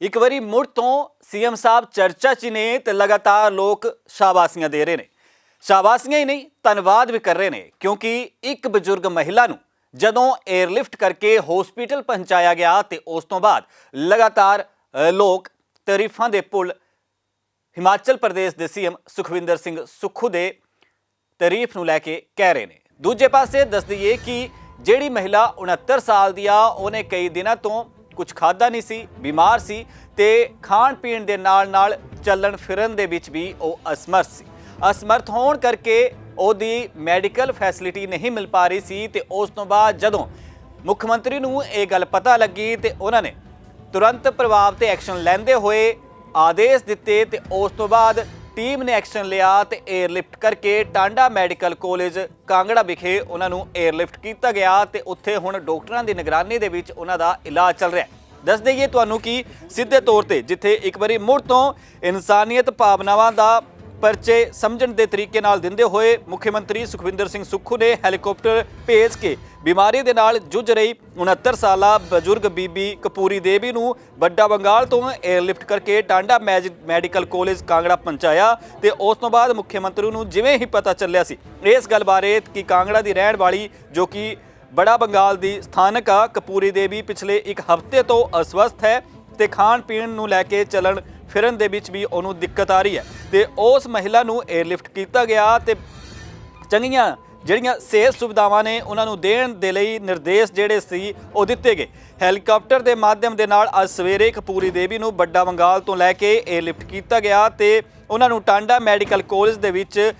ਇੱਕ ਵਾਰੀ ਮੁੜ ਤੋਂ ਸੀਐਮ ਸਾਹਿਬ ਚਰਚਾ 'ਚ ਨੇ ਤੇ ਲਗਾਤਾਰ ਲੋਕ ਸ਼ਾਬਾਸ਼ੀਆਂ ਦੇ ਰਹੇ ਨੇ। ਸ਼ਾਬਾਸ਼ੀਆਂ ਹੀ ਨਹੀਂ, ਧੰਨਵਾਦ ਵੀ ਕਰ ਰਹੇ ਨੇ ਕਿਉਂਕਿ ਇੱਕ ਬਜ਼ੁਰਗ ਮਹਿਲਾ ਨੂੰ ਜਦੋਂ 에ਅਰਲਿਫਟ ਕਰਕੇ ਹਸਪੀਟਲ ਪਹੁੰਚਾਇਆ ਗਿਆ ਤੇ ਉਸ ਤੋਂ ਬਾਅਦ ਲਗਾਤਾਰ ਲੋਕ ਤਾਰੀਫਾਂ ਦੇ ਪੁਲ ਹਿਮਾਚਲ ਪ੍ਰਦੇਸ਼ ਦੇ ਸੀਐਮ ਸੁਖਵਿੰਦਰ ਸਿੰਘ ਸੁੱਖੂ ਦੇ ਤਾਰੀਫ ਨੂੰ ਲੈ ਕੇ ਕਹਿ ਰਹੇ ਨੇ। ਦੂਜੇ ਪਾਸੇ ਦੱਸ ਦਈਏ ਕਿ ਜਿਹੜੀ ਮਹਿਲਾ 69 ਸਾਲ ਦੀ ਆ, ਉਹਨੇ ਕਈ ਦਿਨਾਂ ਤੋਂ ਕੁਝ ਖਾਦਾ ਨਹੀਂ ਸੀ, ਬਿਮਾਰ ਸੀ ਤੇ ਖਾਣ ਪੀਣ ਦੇ ਨਾਲ ਨਾਲ ਚੱਲਣ ਫਿਰਨ ਦੇ ਵਿੱਚ ਵੀ ਉਹ ਅਸਮਰਥ ਸੀ। ਅਸਮਰਥ ਹੋਣ ਕਰਕੇ ਉਹਦੀ ਮੈਡੀਕਲ ਫੈਸਿਲਿਟੀ ਨਹੀਂ ਮਿਲ ਪਾ ਰਹੀ ਸੀ ਤੇ ਉਸ ਤੋਂ ਬਾਅਦ ਜਦੋਂ ਮੁੱਖ ਮੰਤਰੀ ਨੂੰ ਇਹ ਗੱਲ ਪਤਾ ਲੱਗੀ ਤੇ ਉਹਨਾਂ ਨੇ ਤੁਰੰਤ ਪ੍ਰਭਾਵ ਤੇ ਐਕਸ਼ਨ ਲੈਂਦੇ ਹੋਏ ਆਦੇਸ਼ ਦਿੱਤੇ ਤੇ ਉਸ ਤੋਂ ਬਾਅਦ ਟੀਮ ਨੇ ਐਕਸ਼ਨ ਲਿਆ ਤੇ 에ਅਰਲਿਫਟ ਕਰਕੇ ਟਾਂਡਾ ਮੈਡੀਕਲ ਕਾਲਜ ਕਾਂਗੜਾ ਵਿਖੇ ਉਹਨਾਂ ਨੂੰ 에ਅਰਲਿਫਟ ਕੀਤਾ ਗਿਆ ਤੇ ਉੱਥੇ ਹੁਣ ਡਾਕਟਰਾਂ ਦੀ ਨਿਗਰਾਨੀ ਦੇ ਵਿੱਚ ਉਹਨਾਂ ਦਾ ਇਲਾਜ ਚੱਲ ਰਿਹਾ। ਹੈ ਦੱਸ ਦਈਏ ਤੁਹਾਨੂੰ ਕਿ ਸਿੱਧੇ ਤੌਰ ਤੇ ਜਿੱਥੇ ਇੱਕ ਵਾਰੀ ਮੁੜ ਤੋਂ ਇਨਸਾਨੀਅਤ ਭਾਵਨਾਵਾਂ ਦਾ ਪਰਚੇ ਸਮਝਣ ਦੇ ਤਰੀਕੇ ਨਾਲ ਦਿੰਦੇ ਹੋਏ ਮੁੱਖ ਮੰਤਰੀ ਸੁਖਵਿੰਦਰ ਸਿੰਘ ਸੁੱਖੂ ਨੇ ਹੈਲੀਕਾਪਟਰ ਭੇਜ ਕੇ ਬਿਮਾਰੀ ਦੇ ਨਾਲ ਜੂਝ ਰਹੀ 69 ਸਾਲਾ ਬਜ਼ੁਰਗ ਬੀਬੀ ਕਪੂਰੀ ਦੇਵੀ ਨੂੰ ਵੱਡਾ ਬੰਗਾਲ ਤੋਂ 에ਅਰਲਿਫਟ ਕਰਕੇ ਟਾਂਡਾ ਮੈਜ- ਮੈਡੀਕਲ ਕਾਲਜ ਕਾਂਗੜਾ ਪਹੁੰਚਾਇਆ ਤੇ ਉਸ ਤੋਂ ਬਾਅਦ ਮੁੱਖ ਮੰਤਰੀ ਨੂੰ ਜਿਵੇਂ ਹੀ ਪਤਾ ਚੱਲਿਆ ਸੀ ਇਸ ਗੱਲ ਬਾਰੇ ਕਿ ਕਾਂਗੜਾ ਦੀ ਰਹਿਣ ਵਾਲੀ ਜੋ ਕਿ ਬੜਾ ਬੰਗਾਲ ਦੀ ਸਥਾਨਕ ਆ। ਕਪੂਰੀ ਦੇਵੀ ਪਿਛਲੇ ਇੱਕ ਹਫ਼ਤੇ ਤੋਂ ਅਸਵਸਥ ਹੈ ਤੇ ਖਾਣ ਪੀਣ ਨੂੰ ਲੈ ਕੇ ਚੱਲਣ ਫਿਰਨ ਦੇ ਵਿੱਚ ਵੀ ਉਹਨੂੰ ਦਿੱਕਤ ਆ ਰਹੀ ਹੈ। ਤੇ ਉਸ ਮਹਿਲਾ ਨੂੰ 에ਅਰਲਿਫਟ ਕੀਤਾ ਗਿਆ ਤੇ ਚੰਗੀਆਂ ਜਿਹੜੀਆਂ ਸਿਹਤ ਸੁਵਿਧਾਵਾਂ ਨੇ ਉਹਨਾਂ ਨੂੰ ਦੇਣ ਦੇ ਲਈ ਨਿਰਦੇਸ਼ ਜਿਹੜੇ ਸੀ ਉਹ ਦਿੱਤੇ ਗਏ। ਹੈਲੀਕਾਪਟਰ ਦੇ ਮਾਧਿਅਮ ਦੇ ਨਾਲ ਅੱਜ ਸਵੇਰੇ ਕਪੂਰੀ ਦੇਵੀ ਨੂੰ ਵੱਡਾ ਬੰਗਾਲ ਤੋਂ ਲੈ ਕੇ 에ਅਰਲਿਫਟ ਕੀਤਾ ਗਿਆ ਤੇ ਉਹਨਾਂ ਨੂੰ ਟਾਂਡਾ ਮੈਡੀਕਲ ਕਾਲਜ ਦੇ ਵਿੱਚ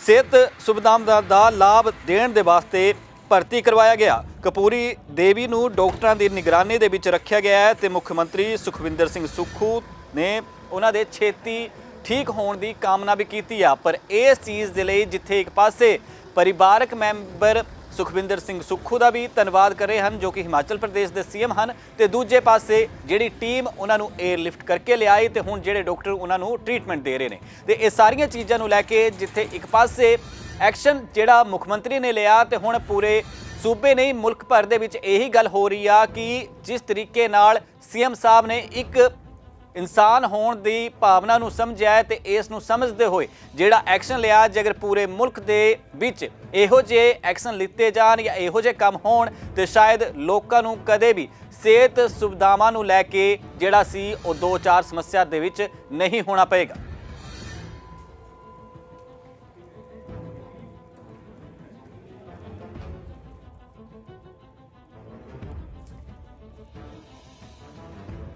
ਸਿਹਤ ਸੁਵਿਧਾਵਾਂ ਦਾ ਲਾਭ ਦੇਣ ਦੇ ਵਾਸਤੇ ਭਰਤੀ ਕਰਵਾਇਆ ਗਿਆ। ਕਪੂਰੀ ਦੇਵੀ ਨੂੰ ਡਾਕਟਰਾਂ ਦੀ ਨਿਗਰਾਨੀ ਦੇ ਵਿੱਚ ਰੱਖਿਆ ਗਿਆ ਹੈ ਤੇ ਮੁੱਖ ਮੰਤਰੀ ਸੁਖਵਿੰਦਰ ਸਿੰਘ ਸੁੱਖੂ ਨੇ ਉਹਨਾਂ ਦੇ ਛੇਤੀ ਠੀਕ ਹੋਣ ਦੀ ਕਾਮਨਾ ਵੀ ਕੀਤੀ ਆ। ਪਰ ਇਸ ਚੀਜ਼ ਦੇ ਲਈ ਜਿੱਥੇ ਇੱਕ ਪਾਸੇ ਪਰਿਵਾਰਕ ਮੈਂਬਰ ਸੁਖਵਿੰਦਰ ਸਿੰਘ ਸੁੱਖੂ ਦਾ ਵੀ ਧੰਨਵਾਦ ਕਰ ਰਹੇ ਹਨ, ਜੋ ਕਿ ਹਿਮਾਚਲ ਪ੍ਰਦੇਸ਼ ਦੇ ਸੀਐਮ ਹਨ, ਤੇ ਦੂਜੇ ਪਾਸੇ ਜਿਹੜੀ ਟੀਮ ਉਹਨਾਂ ਨੂੰ 에ਅਰਲਿਫਟ ਕਰਕੇ ਲਿਆਈ ਤੇ ਹੁਣ ਜਿਹੜੇ ਡਾਕਟਰ ਉਹਨਾਂ ਨੂੰ ਟ੍ਰੀਟਮੈਂਟ ਦੇ ਰਹੇ ਨੇ। ਤੇ ਇਹ ਸਾਰੀਆਂ ਚੀਜ਼ਾਂ ਨੂੰ ਲੈ ਕੇ ਜਿੱਥੇ ਇੱਕ ਪਾਸੇ ਐਕਸ਼ਨ ਜਿਹੜਾ ਮੁੱਖ ਮੰਤਰੀ ਨੇ ਲਿਆ ਤੇ ਹੁਣ ਪੂਰੇ ਸੂਬੇ ਨਹੀਂ, ਮੁਲਕ ਭਰ ਦੇ ਵਿੱਚ ਇਹੀ ਗੱਲ ਹੋ ਰਹੀ ਆ ਕਿ ਜਿਸ ਤਰੀਕੇ ਨਾਲ ਸੀਐਮ ਸਾਹਿਬ ਨੇ ਇੱਕ ਇਨਸਾਨ ਹੋਣ ਦੀ ਭਾਵਨਾ ਨੂੰ ਸਮਝਿਆ ਹੈ ਤੇ ਇਸ ਨੂੰ ਸਮਝਦੇ ਹੋਏ ਜਿਹੜਾ ਐਕਸ਼ਨ ਲਿਆ, ਜੇਕਰ ਪੂਰੇ ਮੁਲਕ ਦੇ ਵਿੱਚ ਇਹੋ ਜਿਹੇ ਐਕਸ਼ਨ ਲਿੱਤੇ ਜਾਣ ਜਾਂ ਇਹੋ ਜਿਹੇ ਕੰਮ ਹੋਣ ਤੇ ਸ਼ਾਇਦ ਲੋਕਾਂ ਨੂੰ ਕਦੇ ਵੀ ਸਿਹਤ ਸੁਵਿਧਾਵਾਂ ਨੂੰ ਲੈ ਕੇ ਜਿਹੜਾ ਸੀ ਉਹ ਦੋ ਚਾਰ ਸਮੱਸਿਆ ਦੇ ਵਿੱਚ ਨਹੀਂ ਹੋਣਾ ਪਏਗਾ।